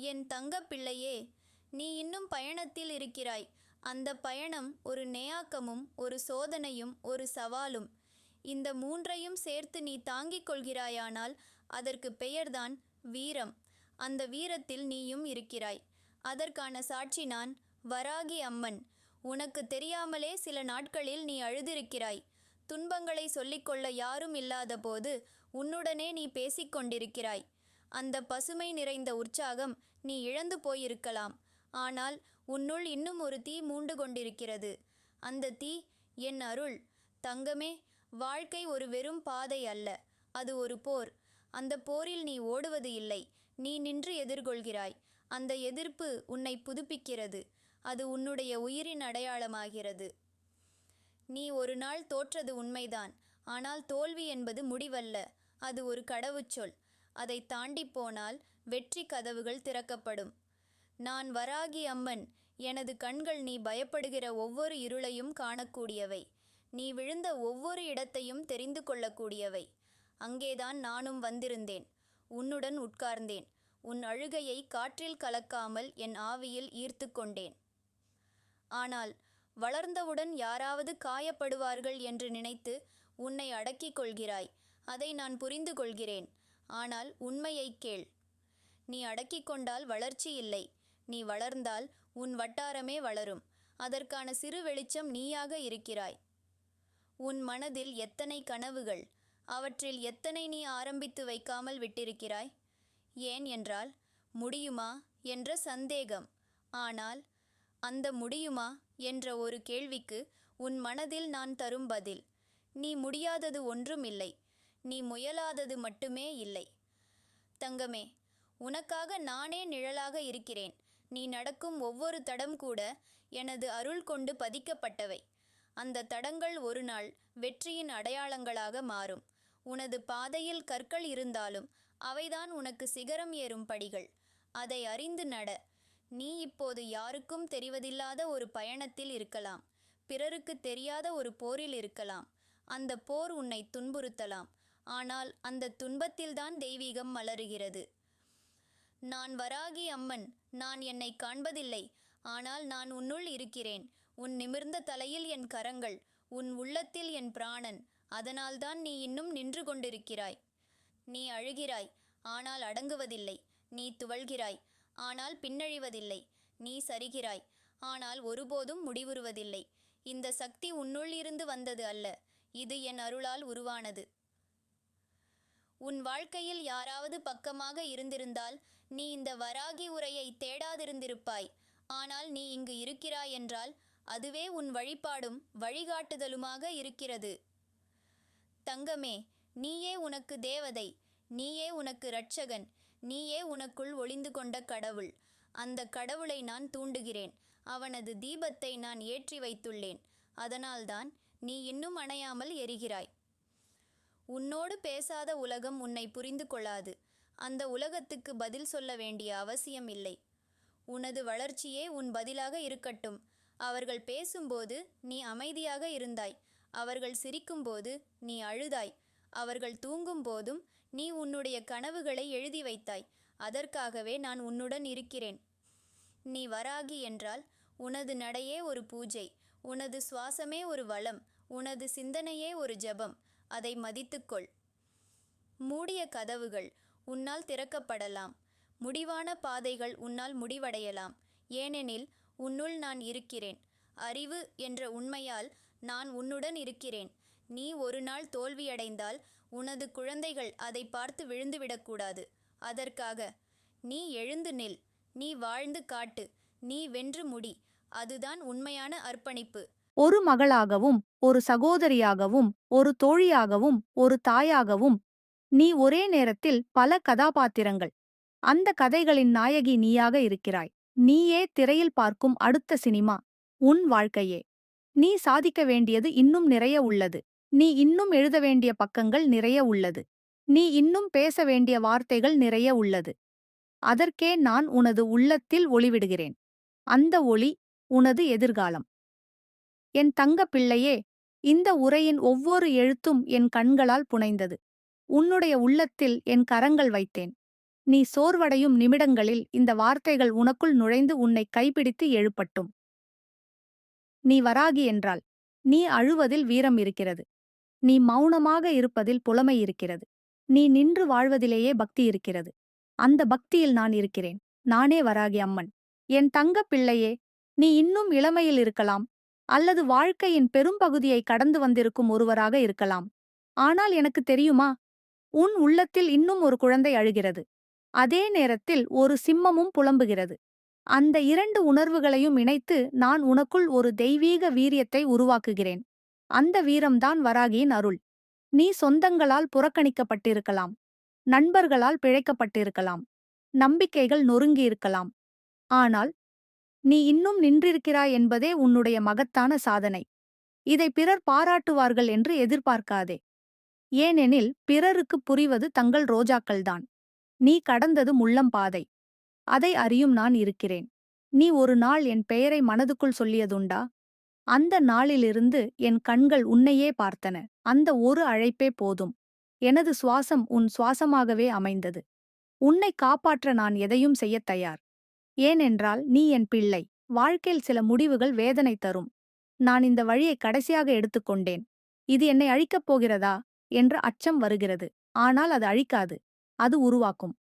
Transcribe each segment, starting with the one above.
என் தங்கப் பிள்ளையே நீ இன்னும் பயணத்தில் இருக்கிறாய். அந்த பயணம் ஒரு நேயாக்கமும் ஒரு சோதனையும் ஒரு சவாலும். இந்த மூன்றையும் சேர்த்து நீ தாங்கிக் கொள்கிறாயானால் அதற்கு பெயர்தான் வீரம். அந்த வீரத்தில் நீயும் இருக்கிறாய். அதற்கான சாட்சி நான் வராகி அம்மன். உனக்கு தெரியாமலே சில நாட்களில் நீ அழுதிருக்கிறாய். துன்பங்களை சொல்லிக்கொள்ள யாரும் இல்லாதபோது உன்னுடனே நீ பேசிக் கொண்டிருக்கிறாய் அந்த பசுமை நிறைந்த உற்சாகம் நீ இழந்து போயிருக்கலாம். ஆனால் உன்னுள் இன்னும் ஒரு தீ மூண்டு கொண்டிருக்கிறது அந்த தீ என் அருள். தங்கமே வாழ்க்கை ஒரு வெறும் பாதை அல்ல. அது ஒரு போர். அந்த போரில் நீ ஓடுவது இல்லை. நீ நின்று எதிர்கொள்கிறாய். அந்த எதிர்ப்பு உன்னை புதுப்பிக்கிறது. அது உன்னுடைய உயிரின் அடையாளமாகிறது. நீ ஒரு நாள் தோற்றது உண்மைதான். ஆனால் தோல்வி என்பது முடிவல்ல. அது ஒரு கடவுச்சொல். அதை தாண்டி போனால் வெற்றி கதவுகள் திறக்கப்படும். நான் வராகி அம்மன் எனது கண்கள் நீ பயப்படுகிற ஒவ்வொரு இருளையும் காணக்கூடியவை. நீ விழுந்த ஒவ்வொரு இடத்தையும் தெரிந்து கொள்ளக்கூடியவை. அங்கேதான் நானும் வந்திருந்தேன். உன்னுடன் உட்கார்ந்தேன். உன் அழுகையை காற்றில் கலக்காமல் என் ஆவியில் ஈர்த்து கொண்டேன். ஆனால் வளர்ந்தவுடன் யாராவது காயப்படுவார்கள் என்று நினைத்து உன்னை அடக்கிக் கொள்கிறாய். அதை நான் புரிந்து கொள்கிறேன். ஆனால் உண்மையைக் கேள். நீ அடக்கிக் கொண்டால் வளர்ச்சி இல்லை. நீ வளர்ந்தால் உன் வட்டாரமே வளரும். அதற்கான சிறு வெளிச்சம் நீயாக இருக்கிறாய். உன் மனதில் எத்தனை கனவுகள்? அவற்றில் எத்தனை நீ ஆரம்பித்து வைக்காமல் விட்டிருக்கிறாய்? ஏன் என்றால் முடியுமா? என்ற சந்தேகம். ஆனால் அந்த முடியுமா? என்ற ஒரு கேள்விக்கு உன் மனதில் நான் தரும் பதில் நீ முடியாதது ஒன்றும் இல்லை. நீ முயலாதது மட்டுமே இல்லை. தங்கமே உனக்காக நானே நிழலாக இருக்கிறேன். நீ நடக்கும் ஒவ்வொரு தடம் கூட எனது அருள் கொண்டு பதிக்கப்பட்டவை. அந்த தடங்கள் ஒரு நாள் வெற்றியின் அடையாளங்களாக மாறும். உனது பாதையில் கற்கள் இருந்தாலும் அவைதான் உனக்கு சிகரம் ஏறும் படிகள். அதை அறிந்து நட. நீ இப்போது யாருக்கும் தெரிவதில்லாத ஒரு பயணத்தில் இருக்கலாம். பிறருக்கு தெரியாத ஒரு போரில் இருக்கலாம். அந்த போர் உன்னை துன்புறுத்தலாம். ஆனால் அந்த துன்பத்தில்தான் தெய்வீகம் மலருகிறது. நான் வராகி அம்மன் நான் என்னை காண்பதில்லை. ஆனால் நான் உன்னுள் இருக்கிறேன். உன் நிமிர்ந்த தலையில் என் கரங்கள் உன் உள்ளத்தில் என் பிராணன். அதனால்தான் நீ இன்னும் நின்று கொண்டிருக்கிறாய். நீ அழுகிறாய். ஆனால் அடங்குவதில்லை. நீ துவள்கிறாய் ஆனால் பின்னழிவதில்லை. நீ சரிகிறாய். ஆனால் ஒருபோதும் முடிவுறுவதில்லை. இந்த சக்தி உன்னுள் இருந்து வந்தது அல்ல. இது என் அருளால் உருவானது. உன் வாழ்க்கையில் யாராவது பக்கமாக இருந்திருந்தால் நீ இந்த வராகி உரையை தேடாதிருந்திருப்பாய். ஆனால் நீ இங்கு இருக்கிறாய் என்றால் அதுவே உன் வழிபாடும் வழிகாட்டுதலுமாக இருக்கிறது. தங்கமே நீயே உனக்கு தேவதை நீயே உனக்கு இரட்சகன் நீயே உனக்குள் ஒளிந்து கொண்ட கடவுள். அந்த கடவுளை நான் தூண்டுகிறேன். அவனது தீபத்தை நான் ஏற்றி வைத்துள்ளேன். அதனால்தான் நீ இன்னும் அணையாமல் எரிகிறாய். உன்னோடு பேசாத உலகம் உன்னை புரிந்து கொள்ளாது. அந்த உலகத்துக்கு பதில் சொல்ல வேண்டிய அவசியம் இல்லை உனது வளர்ச்சியே உன் பதிலாக இருக்கட்டும். அவர்கள் பேசும்போது நீ அமைதியாக இருந்தாய். அவர்கள் சிரிக்கும்போது நீ அழுதாய். அவர்கள் தூங்கும் போதும் நீ உன்னுடைய கனவுகளை எழுதி வைத்தாய். அதற்காகவே நான் உன்னுடன் இருக்கிறேன். நீ வராகி என்றால் உனது நடையே ஒரு பூஜை. உனது சுவாசமே ஒரு வளம். உனது சிந்தனையே ஒரு ஜெபம். அதை மதித்துக்கொள். மூடிய கதவுகள். உன்னால் திறக்கப்படலாம். முடிவான பாதைகள் உன்னால் முடிவடையலாம். ஏனெனில் உன்னுள் நான் இருக்கிறேன். அறிவு என்ற உண்மையால் நான் உன்னுடன் இருக்கிறேன். நீ ஒரு நாள் தோல்வியடைந்தால் உனது குழந்தைகள் அதை பார்த்து விழுந்துவிடக்கூடாது. அதற்காக நீ எழுந்து நில். நீ வாழ்ந்து காட்டு. நீ வென்று முடி. அதுதான் உண்மையான அர்ப்பணிப்பு. ஒரு மகளாகவும் ஒரு சகோதரியாகவும் ஒரு தோழியாகவும் ஒரு தாயாகவும் நீ ஒரே நேரத்தில் பல கதாபாத்திரங்கள். அந்த கதைகளின் நாயகி நீயாக இருக்கிறாய். நீயே திரையில் பார்க்கும் அடுத்த சினிமா உன் வாழ்க்கையே. நீ சாதிக்க வேண்டியது இன்னும் நிறைய உள்ளது. நீ இன்னும் எழுத வேண்டிய பக்கங்கள் நிறைய உள்ளது. நீ இன்னும் பேச வேண்டிய வார்த்தைகள் நிறைய உள்ளது. அதற்கே நான் உனது உள்ளத்தில் ஒளிவிடுகிறேன். அந்த ஒளி உனது எதிர்காலம். என் தங்க பிள்ளையே இந்த உரையின் ஒவ்வொரு எழுத்தும் என் கண்களால் புனைந்தது. உன்னுடைய உள்ளத்தில் என் கரங்கள் வைத்தேன். நீ சோர்வடையும் நிமிடங்களில் இந்த வார்த்தைகள் உனக்குள் நுழைந்து உன்னை கைப்பிடித்து எழுப்பட்டும். நீ வராகி என்றால் நீ அழுவதில் வீரம் இருக்கிறது. நீ மௌனமாக இருப்பதில் புலமை இருக்கிறது. நீ நின்று வாழ்வதிலேயே பக்தி இருக்கிறது. அந்த பக்தியில் நான் இருக்கிறேன். நானே வராகி அம்மன். என் தங்கப் பிள்ளையே நீ இன்னும் இளமையில் இருக்கலாம். அல்லது வாழ்க்கையின் பெரும்பகுதியை கடந்து வந்திருக்கும் ஒருவராக இருக்கலாம். ஆனால் எனக்கு தெரியுமா? உன் உள்ளத்தில் இன்னும் ஒரு குழந்தை அழுகிறது. அதே நேரத்தில் ஒரு சிம்மமும் புலம்புகிறது. அந்த இரண்டு உணர்வுகளையும் இணைத்து நான் உனக்குள் ஒரு தெய்வீக வீரியத்தை உருவாக்குகிறேன். அந்த வீரம்தான் வராகியின் அருள். நீ சொந்தங்களால் புறக்கணிக்கப்பட்டிருக்கலாம். நண்பர்களால் பிழைக்கப்பட்டிருக்கலாம். நம்பிக்கைகள் நொறுங்கியிருக்கலாம். ஆனால் நீ இன்னும் நின்றிருக்கிறாய் என்பதே உன்னுடைய மகத்தான சாதனை. இதை பிறர் பாராட்டுவார்கள் என்று எதிர்பார்க்காதே. ஏனெனில் பிறருக்கு புரிவது தங்கள் ரோஜாக்கள்தான் நீ கடந்தது முள்ளம் பாதை. அதை அறியும் நான் இருக்கிறேன். நீ ஒரு நாள் என் பெயரை மனதுக்குள் சொல்லியதுண்டா? அந்த நாளிலிருந்து என் கண்கள் உன்னையே பார்த்தன. அந்த ஒரு அழைப்பே போதும். எனது சுவாசம் உன் சுவாசமாகவே அமைந்தது. உன்னை காப்பாற்ற நான் எதையும் செய்யத் தயார். ஏனென்றால் நீ என் பிள்ளை. வாழ்க்கையில் சில முடிவுகள் வேதனை தரும். நான் இந்த வழியை கடைசியாக எடுத்துக்கொண்டேன் இது என்னை அழிக்கப் போகிறதா? என்ற அச்சம் வருகிறது. ஆனால் அது அழிக்காது. அது உருவாக்கும்.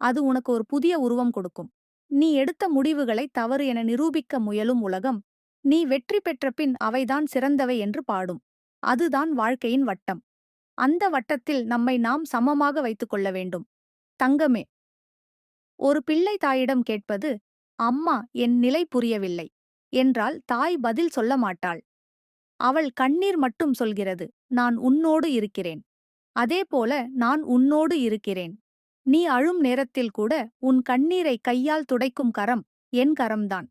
அது உனக்கு ஒரு புதிய உருவம் கொடுக்கும். நீ எடுத்த முடிவுகளை தவறு என நிரூபிக்க முயலும் உலகம். நீ வெற்றி பெற்ற பின் அவைதான் சிறந்தவை என்று பாடும். அதுதான் வாழ்க்கையின் வட்டம். அந்த வட்டத்தில் நம்மை நாம் சமமாக வைத்துக் கொள்ள வேண்டும். தங்கமே. ஒரு பிள்ளை தாயிடம் கேட்பது அம்மா என் நிலை புரியவில்லை. என்றால் தாய் பதில் சொல்ல மாட்டாள். அவள் கண்ணீர் மட்டும் சொல்கிறது. நான் உன்னோடு இருக்கிறேன். அதேபோல நான் உன்னோடு இருக்கிறேன். நீ அழும் நேரத்தில் கூட உன் கண்ணீரை கையால் துடைக்கும் கரம் என் கரம்தான்.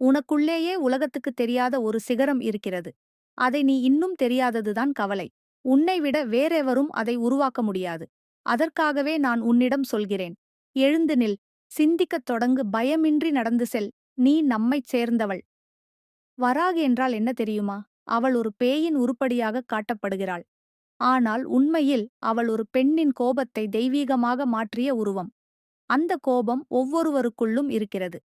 உனக்குள்ளேயே உலகத்துக்குத் தெரியாத ஒரு சிகரம் இருக்கிறது. அதை நீ இன்னும் தெரியாததுதான் கவலை. உன்னை விட வேறெவரும் அதை உருவாக்க முடியாது. அதற்காகவே நான் உன்னிடம் சொல்கிறேன். எழுந்து நில். சிந்திக்கத் தொடங்கு. பயமின்றி நடந்து செல். நீ நம்மைச் சேர்ந்தவள். வராக என்றால் என்ன தெரியுமா? அவள் ஒரு பேயின் உருப்படியாக காட்டப்படுகிறாள். ஆனால் உண்மையில் அவள் ஒரு பெண்ணின் கோபத்தை தெய்வீகமாக மாற்றிய உருவம். அந்த கோபம் ஒவ்வொருவருக்குள்ளும் இருக்கிறது.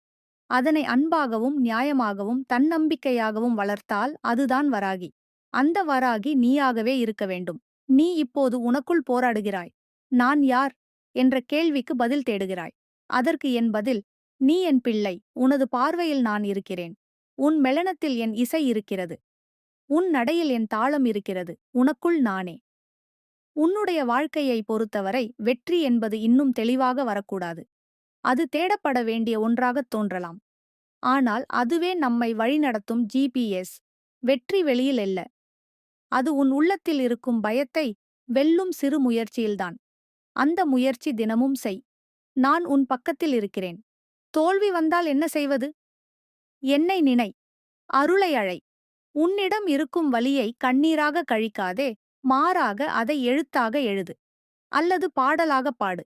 அதனை அன்பாகவும் நியாயமாகவும் தன்னம்பிக்கையாகவும் வளர்த்தால் அதுதான் வராகி. அந்த வராகி நீயாகவே இருக்க வேண்டும். நீ இப்போது உனக்குள் போராடுகிறாய். நான் யார்? என்ற கேள்விக்கு பதில் தேடுகிறாய். அதற்கு என் பதில் நீ என் பிள்ளை. உனது பார்வையில் நான் இருக்கிறேன். உன் மெளனத்தில் என் இசை இருக்கிறது. உன் நடையில் என் தாளம் இருக்கிறது உனக்குள் நானே. உன்னுடைய வாழ்க்கையை பொறுத்தவரை வெற்றி என்பது இன்னும் தெளிவாக வரக்கூடாது. அது தேடப்பட வேண்டிய ஒன்றாகத் தோன்றலாம். ஆனால் அதுவே நம்மை வழிநடத்தும் ஜிபிஎஸ் வெற்றி வெளியில் அல்ல அது உன் உள்ளத்தில் இருக்கும் பயத்தை வெல்லும் சிறு முயற்சியில்தான். அந்த முயற்சி தினமும் செய். நான் உன் பக்கத்தில் இருக்கிறேன். தோல்வி வந்தால் என்ன செய்வது? என்னை நினை. அருளை அழை. உன்னிடம் இருக்கும் வலியை கண்ணீராக கழிக்காதே மாறாக அதை எழுத்தாக எழுது. அல்லது பாடலாக பாடு.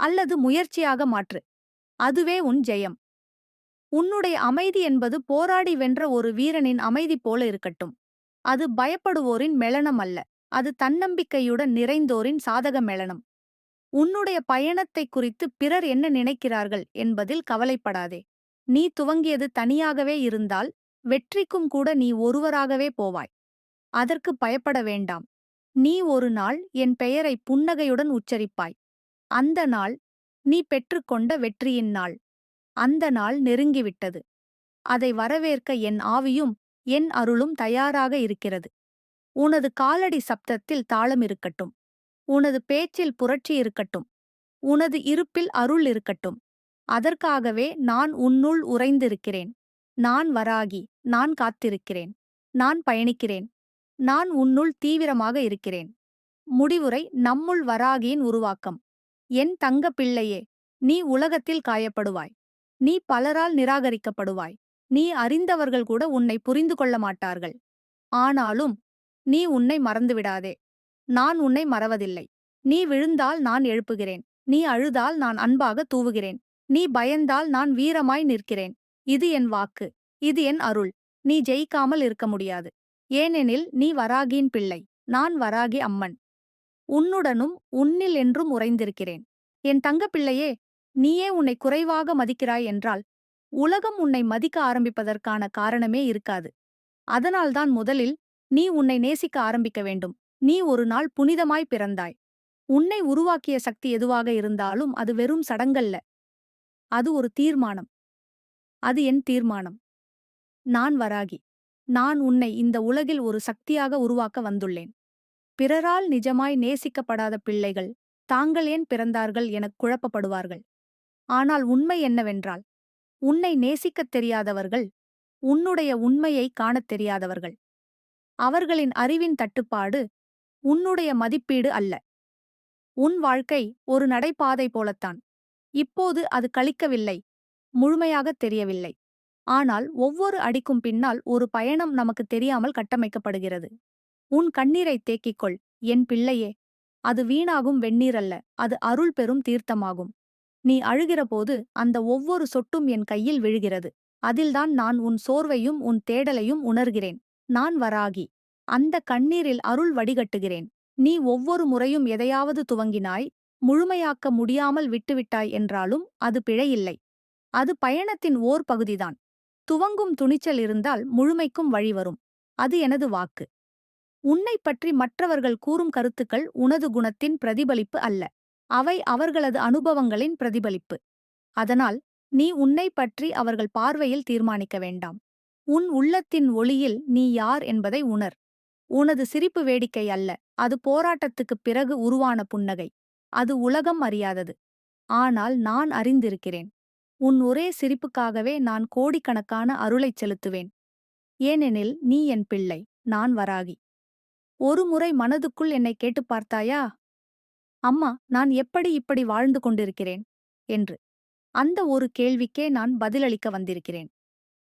அல்லது முயற்சியாக மாற்று. அதுவே உன் ஜெயம். உன்னுடைய அமைதி என்பது போராடி வென்ற ஒரு வீரனின் அமைதி போல இருக்கட்டும். அது பயப்படுவோரின் மெளனம் அல்ல. அது தன்னம்பிக்கையுடன் நிறைந்தோரின் சாதக மெளனம். உன்னுடைய பயணத்தைக் குறித்து பிறர் என்ன நினைக்கிறார்கள் என்பதில் கவலைப்படாதே. நீ துவங்கியது தனியாகவே இருந்தால் வெற்றிக்கும் கூட நீ ஒருவராகவே போவாய். அதற்கு பயப்பட வேண்டாம். நீ ஒரு நாள் என் பெயரை புன்னகையுடன் உச்சரிப்பாய். அந்த நாள் நீ பெற்றுக்கொண்ட வெற்றியின் நாள். அந்த நாள் நெருங்கிவிட்டது. அதை வரவேற்க என் ஆவியும் என் அருளும் தயாராக இருக்கிறது. உனது காலடி சப்தத்தில் தாளம் இருக்கட்டும். உனது பேச்சில் புரட்சி இருக்கட்டும். உனது இருப்பில் அருள் இருக்கட்டும். அதற்காகவே நான் உன்னுள் உறைந்திருக்கிறேன். நான் வராகி நான் காத்திருக்கிறேன் நான் பயணிக்கிறேன் நான் உன்னுள் தீவிரமாக இருக்கிறேன். முடிவுரை நம்முள் வராகியின் உருவாக்கம். என் தங்க பிள்ளையே நீ உலகத்தில் காயப்படுவாய். நீ பலரால் நிராகரிக்கப்படுவாய். நீ அறிந்தவர்கள் கூட உன்னை புரிந்து கொள்ள மாட்டார்கள். ஆனாலும் நீ உன்னை மறந்துவிடாதே. நான் உன்னை மறவதில்லை. நீ விழுந்தால் நான் எழுப்புகிறேன். நீ அழுதால் நான் அன்பாக தூவுகிறேன். நீ பயந்தால் நான் வீரமாய் நிற்கிறேன். இது என் வாக்கு இது என் அருள். நீ ஜெயிக்காமல் இருக்க முடியாது. ஏனெனில் நீ வராகியின் பிள்ளை நான் வராகி அம்மன். உன்னுடனும் உன்னில் என்றும் உறைந்திருக்கிறேன். என் தங்கப்பிள்ளையே நீயே உன்னை குறைவாக மதிக்கிறாய் என்றால் உலகம் உன்னை மதிக்க ஆரம்பிப்பதற்கான காரணமே இருக்காது. அதனால்தான் முதலில் நீ உன்னை நேசிக்க ஆரம்பிக்க வேண்டும். நீ ஒரு நாள் புனிதமாய் பிறந்தாய். உன்னை உருவாக்கிய சக்தி எதுவாக இருந்தாலும் அது வெறும் சடங்கல்ல. அது ஒரு தீர்மானம். அது என் தீர்மானம். நான் வராகி. நான் உன்னை இந்த உலகில் ஒரு சக்தியாக உருவாக்க வந்துள்ளேன். பிறரால் நிஜமாய் நேசிக்கப்படாத பிள்ளைகள் தாங்கள் ஏன் பிறந்தார்கள் எனக் குழப்பப்படுவார்கள். ஆனால் உண்மை என்னவென்றால் உன்னை நேசிக்கத் தெரியாதவர்கள் உன்னுடைய உண்மையை காணத் தெரியாதவர்கள். அவர்களின் அறிவின் தட்டுப்பாடு உன்னுடைய மதிப்பீடு அல்ல. உன் வாழ்க்கை ஒரு நடைபாதை போலத்தான். இப்போது அது கழிக்கவில்லை. முழுமையாகத் தெரியவில்லை. ஆனால் ஒவ்வொரு அடிக்கும் பின்னால் ஒரு பயணம் நமக்கு தெரியாமல் கட்டமைக்கப்படுகிறது. உன் கண்ணீரை தேக்கிக்கொள் என் பிள்ளையே. அது வீணாகும் வெந்நீரல்ல அது அருள் பெறும் தீர்த்தமாகும். நீ அழுகிறபோது அந்த ஒவ்வொரு சொட்டும் என் கையில் விழுகிறது. அதில்தான் நான் உன் சோர்வையும் உன் தேடலையும் உணர்கிறேன். நான் வராகி. அந்த கண்ணீரில் அருள் வடிகட்டுகிறேன். நீ ஒவ்வொரு முறையும் எதையாவது துவங்கினாய் முழுமையாக்க முடியாமல் விட்டுவிட்டாய் என்றாலும் அது பிழையில்லை. அது பயணத்தின் ஓர் பகுதிதான். துவங்கும் துணிச்சல் இருந்தால் முழுமைக்கும் வழி வரும். அது எனது வாக்கு. உன்னைப் பற்றி மற்றவர்கள் கூறும் கருத்துக்கள் உனது குணத்தின் பிரதிபலிப்பு அல்ல. அவை அவர்களது அனுபவங்களின் பிரதிபலிப்பு. அதனால் நீ உன்னைப் பற்றி அவர்கள் பார்வையில் தீர்மானிக்க வேண்டாம். உன் உள்ளத்தின் ஒளியில் நீ யார் என்பதை உணர். உனது சிரிப்பு வேடிக்கை அல்ல. அது போராட்டத்துக்குப் பிறகு உருவான புன்னகை. அது உலகம் அறியாதது. ஆனால் நான் அறிந்திருக்கிறேன். உன் ஒரே சிரிப்புக்காகவே நான் கோடிக்கணக்கான அருளைச் செலுத்துவேன். ஏனெனில் நீ என் பிள்ளை நான் வராகி. ஒரு முறை மனதுக்குள் என்னை கேட்டுப் பார்த்தாயா? அம்மா நான் எப்படி இப்படி வாழ்ந்து கொண்டிருக்கிறேன்? என்று. அந்த ஒரு கேள்விக்கே நான் பதிலளிக்க வந்திருக்கிறேன்.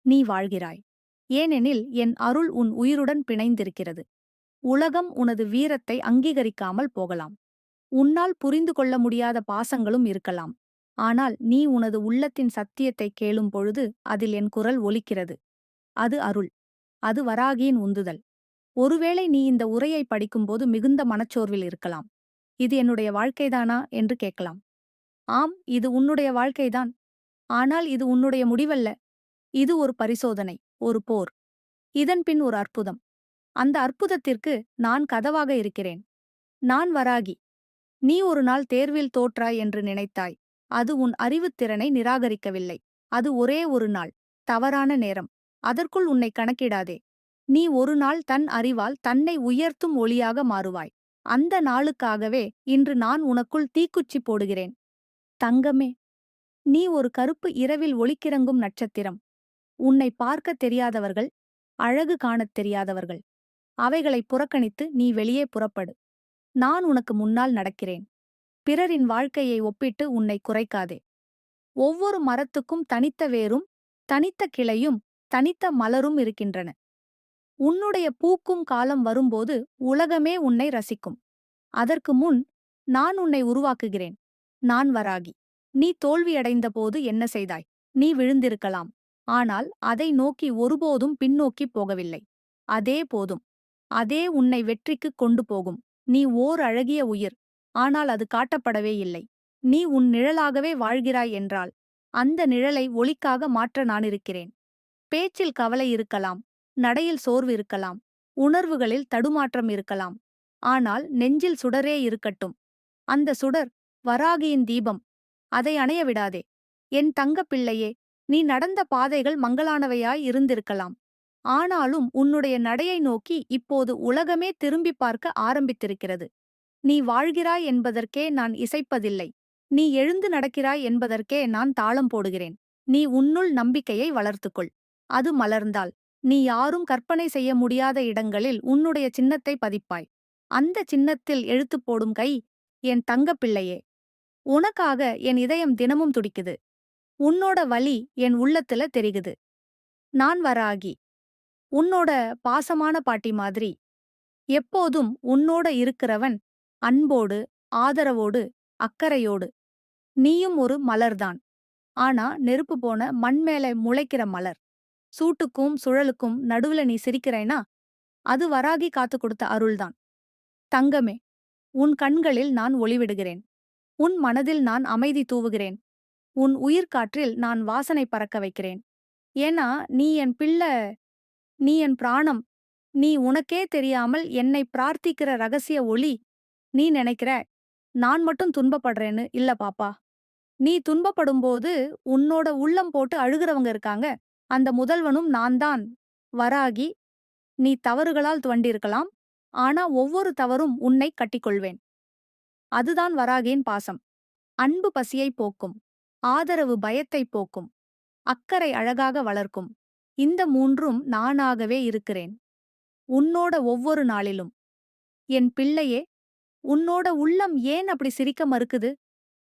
நீ வாழ்கிறாய். ஏனெனில் என் அருள் உன் உயிருடன் பிணைந்திருக்கிறது. உலகம் உனது வீரத்தை அங்கீகரிக்காமல் போகலாம். உன்னால் புரிந்து கொள்ள முடியாத பாசங்களும் இருக்கலாம். ஆனால் நீ உனது உள்ளத்தின் சத்தியத்தை கேளும் பொழுது அதில் என் குரல் ஒலிக்கிறது. அது அருள். அது வராகியின் உந்துதல். ஒருவேளை நீ இந்த உரையை படிக்கும்போது மிகுந்த மனச்சோர்வில் இருக்கலாம். இது என்னுடைய வாழ்க்கைதானா? என்று கேட்கலாம். ஆம் இது உன்னுடைய வாழ்க்கைதான். ஆனால் இது உன்னுடைய முடிவல்ல. இது ஒரு பரிசோதனை ஒரு போர். இதன் பின் ஒரு அற்புதம். அந்த அற்புதத்திற்கு நான் கதவாக இருக்கிறேன். நான் வராகி. நீ ஒரு நாள் தேர்வில் தோற்றாய் என்று நினைத்தாய். அது உன் அறிவுத்திறனை நிராகரிக்கவில்லை. அது ஒரே ஒரு நாள் தவறான நேரம். அதற்குள் உன்னை கணக்கிடாதே. நீ ஒரு நாள் தன் அறிவால் தன்னை உயர்த்தும் ஒளியாக மாறுவாய். அந்த நாளுக்காகவே இன்று நான் உனக்குள் தீக்குச்சி போடுகிறேன். தங்கமே நீ ஒரு கருப்பு இரவில் ஒளிக்கிறங்கும் நட்சத்திரம். உன்னை பார்க்கத் தெரியாதவர்கள் அழகு காணத் தெரியாதவர்கள். அவைகளை புறக்கணித்து நீ வெளியே புறப்படு. நான் உனக்கு முன்னால் நடக்கிறேன். பிறரின் வாழ்க்கையை ஒப்பிட்டு உன்னை குறைக்காதே. ஒவ்வொரு மரத்துக்கும் தனித்த வேரும் தனித்த கிளையும் தனித்த மலரும் இருக்கின்றன. உன்னுடைய பூக்கும் காலம் வரும்போது உலகமே உன்னை ரசிக்கும். அதற்கு முன் நான் உன்னை உருவாக்குகிறேன். நான் வராகி. நீ தோல்வியடைந்தபோது என்ன செய்தாய்? நீ விழுந்திருக்கலாம். ஆனால் அதை நோக்கி ஒருபோதும் பின்னோக்கிப் போகவில்லை. அதே போதும். அதே உன்னை வெற்றிக்குக் கொண்டு போகும். நீ ஓர் அழகிய உயிர். ஆனால் அது காட்டப்படவே இல்லை. நீ உன் நிழலாகவே வாழ்கிறாய் என்றால் அந்த நிழலை ஒளிக்காக மாற்ற நான் இருக்கிறேன். பேச்சில் கவலை இருக்கலாம் நடையில் சோர்வு இருக்கலாம் உணர்வுகளில் தடுமாற்றம் இருக்கலாம். ஆனால் நெஞ்சில் சுடரே இருக்கட்டும். அந்த சுடர் வராகியின் தீபம். அதை அணைய விடாதே. என் தங்கப் பிள்ளையே நீ நடந்த பாதைகள் மங்களானவையாய் இருந்திருக்கலாம். ஆனாலும் உன்னுடைய நடையை நோக்கி இப்போது உலகமே திரும்பிப் பார்க்க ஆரம்பித்திருக்கிறது. நீ வாழ்கிறாய் என்பதற்கே நான் இசைப்பதில்லை. நீ எழுந்து நடக்கிறாய் என்பதற்கே நான் தாளம் போடுகிறேன். நீ உன்னுள் நம்பிக்கையை வளர்த்துக்கொள். அது மலர்ந்தால். நீ யாரும் கற்பனை செய்ய முடியாத இடங்களில் உன்னுடைய சின்னத்தை பதிப்பாய். அந்த சின்னத்தில் எழுத்து போடும் கை என் தங்கப் பிள்ளையே. உனக்காக என் இதயம் தினமும் துடிக்குது. உன்னோட வலி என் உள்ளத்துல தெரிகுது. நான் வராகி. உன்னோட பாசமான பாட்டி மாதிரி. எப்போதும் உன்னோட இருக்கிறவன் அன்போடு ஆதரவோடு அக்கறையோடு. நீயும் ஒரு மலர்தான். ஆனா நெருப்பு போன மண் மேல முளைக்கிற மலர். சூட்டுக்கும் சுழலுக்கும் நடுவுல நீ சிரிக்கிறேனா அது வராகி காத்து கொடுத்த அருள்தான். தங்கமே உன் கண்களில் நான் ஒளிவிடுகிறேன். உன் மனதில் நான் அமைதி தூவுகிறேன். உன் உயிர்காற்றில் நான் வாசனை பறக்க வைக்கிறேன். ஏன்னா நீ என் பிள்ளை நீ என் பிராணம். நீ உனக்கே தெரியாமல் என்னை பிரார்த்திக்கிற ரகசிய ஒளி நீ நினைக்கிற நான் மட்டும் துன்பப்படுறேன்னு இல்ல பாப்பா. நீ துன்பப்படும்போது உன்னோட உள்ளம் போட்டு அழுகிறவங்க இருக்காங்க. அந்த முதல்வனும் நான் தான். வராகி நீ தவறுகளால் துவண்டிருக்கலாம் ஆனா ஒவ்வொரு தவறும் உன்னை கட்டிக்கொள்வேன். அதுதான் வராகியின் பாசம். அன்பு பசியை போக்கும். ஆதரவு பயத்தை போக்கும். அக்கறை அழகாக வளர்க்கும். இந்த மூன்றும் நானாகவே இருக்கிறேன். உன்னோட ஒவ்வொரு நாளிலும். என் பிள்ளையே உன்னோட உள்ளம் ஏன் அப்படி சிரிக்க மறுக்குது?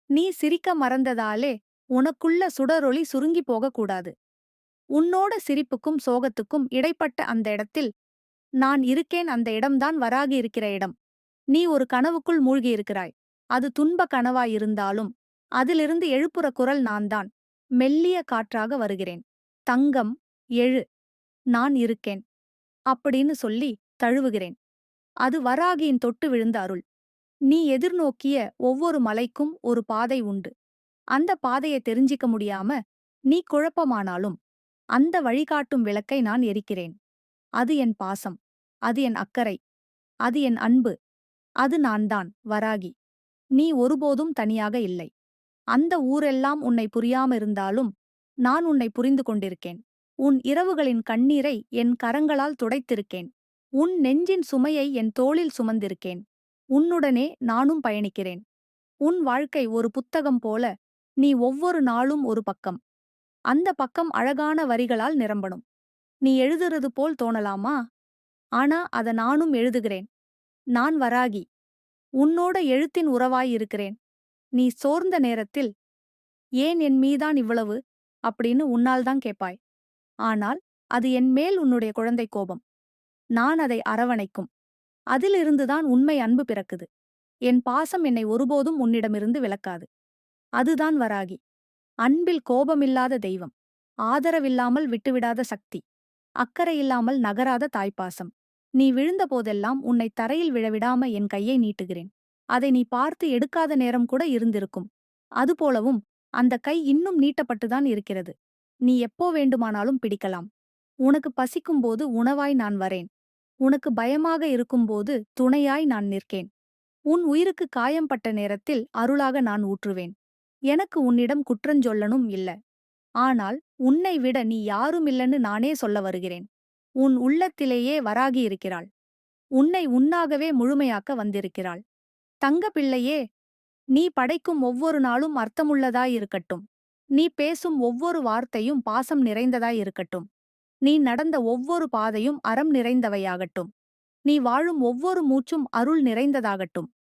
நீ சிரிக்க மறந்ததாலே உனக்குள்ள சுடரொளி சுருங்கி போகக்கூடாது. உன்னோட சிரிப்புக்கும் சோகத்துக்கும் இடைப்பட்ட அந்த இடத்தில் நான் இருக்கேன் அந்த இடம்தான் வராகி இருக்கிற இடம். நீ ஒரு கனவுக்குள் மூழ்கியிருக்கிறாய். அது துன்ப கனவாயிருந்தாலும் அதிலிருந்து எழுப்புற குரல் நான்தான். மெல்லிய காற்றாக வருகிறேன். தங்கம் எழு நான் இருக்கேன். அப்படின்னு சொல்லி தழுவுகிறேன். அது வராகியின் தொட்டு விழுந்த அருள். நீ எதிர்நோக்கிய ஒவ்வொரு மலைக்கும் ஒரு பாதை உண்டு. அந்த பாதையை தெரிஞ்சிக்க முடியாம நீ குழப்பமானாலும் அந்த வழிகாட்டும் விளக்கை நான் எரிக்கிறேன். அது என் பாசம் அது என் அக்கறை அது என் அன்பு அது நான்தான் வராகி. நீ ஒருபோதும் தனியாக இல்லை. அந்த ஊரெல்லாம் உன்னை புரியாம இருந்தாலும் நான் உன்னை புரிந்து கொண்டிருக்கேன். உன் இரவுகளின் கண்ணீரை என் கரங்களால் துடைத்திருக்கேன். உன் நெஞ்சின் சுமையை என் தோளில் சுமந்திருக்கேன். உன்னுடனே நானும் பயணிக்கிறேன். உன் வாழ்க்கை ஒரு புத்தகம் போல நீ ஒவ்வொரு நாளும் ஒரு பக்கம். அந்த பக்கம் அழகான வரிகளால் நிரம்பணும். நீ எழுதுறது போல் தோணலாமா? ஆனா அத நானும் எழுதுகிறேன். நான் வராகி. உன்னோட எழுத்தின் உறவாயிருக்கிறேன் நீ சோர்ந்த நேரத்தில் ஏன் என் மீதான் இவ்வளவு? அப்படின்னு உன்னால்தான் கேட்பாய் ஆனால் அது என் மேல் உன்னுடைய குழந்தை கோபம். நான் அதை அரவணைக்கும். அதிலிருந்துதான் உண்மை அன்பு பிறக்குது. என் பாசம் என்னை ஒருபோதும் உன்னிடமிருந்து விளக்காது. அதுதான் வராகி. அன்பில் கோபமில்லாத தெய்வம். ஆதரவில்லாமல் விட்டுவிடாத சக்தி. அக்கறையில்லாமல் நகராத தாய்ப்பாசம். நீ விழுந்த போதெல்லாம் உன்னை தரையில் விழவிடாம என் கையை நீட்டுகிறேன். அதை நீ பார்த்து எடுக்காத நேரம் கூட இருந்திருக்கும். அதுபோலவும் அந்த கை இன்னும் நீட்டப்பட்டுதான் இருக்கிறது. நீ எப்போ வேண்டுமானாலும் பிடிக்கலாம். உனக்கு பசிக்கும்போது உணவாய் நான் வரேன். உனக்கு பயமாக இருக்கும்போது துணையாய் நான் நிற்கேன். உன் உயிருக்கு காயம்பட்ட நேரத்தில் அருளாக நான் ஊற்றுவேன். எனக்கு உன்னிடம் குற்றஞ்சொல்லனும் இல்ல. ஆனால் உன்னை விட நீ யாருமில்லன்னு நானே சொல்ல வருகிறேன். உன் உள்ளத்திலேயே வராகியிருக்கிறாள் உன்னை உன்னாகவே முழுமையாக்க வந்திருக்கிறாள். தங்க பிள்ளையே நீ படைக்கும் ஒவ்வொரு நாளும் அர்த்தமுள்ளதாயிருக்கட்டும் நீ பேசும் ஒவ்வொரு வார்த்தையும் பாசம் நிறைந்ததாயிருக்கட்டும் நீ நடந்த ஒவ்வொரு பாதையும் அறம் நிறைந்தவையாகட்டும். நீ வாழும் ஒவ்வொரு மூச்சும் அருள் நிறைந்ததாகட்டும்.